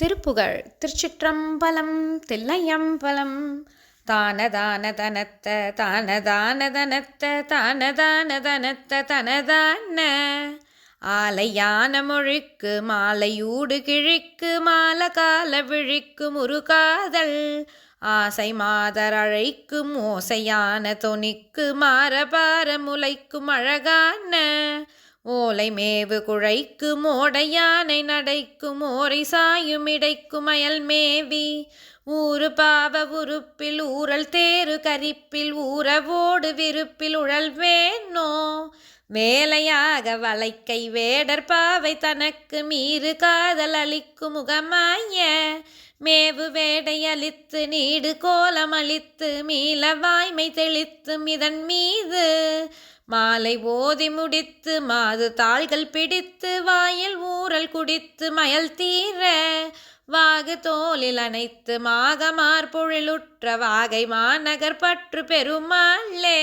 திருப்புகழ். திருச்சிற்றம்பலம் தில்லையம்பலம். தானதான தனத்த தானதான தனத்த தானதான. தனத்த தனதான ஆலையான மொழிக்கு மாலையூடு கிழிக்கு மால கால விழிக்கு முருகாதல். ஆசை மாதர் அழைக்கும் ஓசையான தொனிக்கு மாறபார முளைக்கும் அழகான. ஓலை மேவு குழைக்கு மோடையானை நடைக்கும் ஓரை சாயும் இடைக்கும் அயல் மேவி. ஊறு பாவ உறுப்பில் ஊரல் தேரு கரிப்பில் ஊறவோடு விருப்பில் உழல் வேணோ வேலையாக வளைக்கை வேடர் பாவை தனக்கு மீறு காதல் அளிக்கும் முகமாய. மேவு வேடை அளித்து நீடு கோலம் அளித்து மீள வாய்மை தெளித்தும் இதன் மீது. மாலை ஓதி முடித்து மாது தாள்கள் பிடித்து வாயில் ஊறல் குடித்து மயல் தீர வாகு தோலில் அணைத்து மாகமார் பொழிலுற்ற வாகை மாநகர் பற்று பெருமாளே.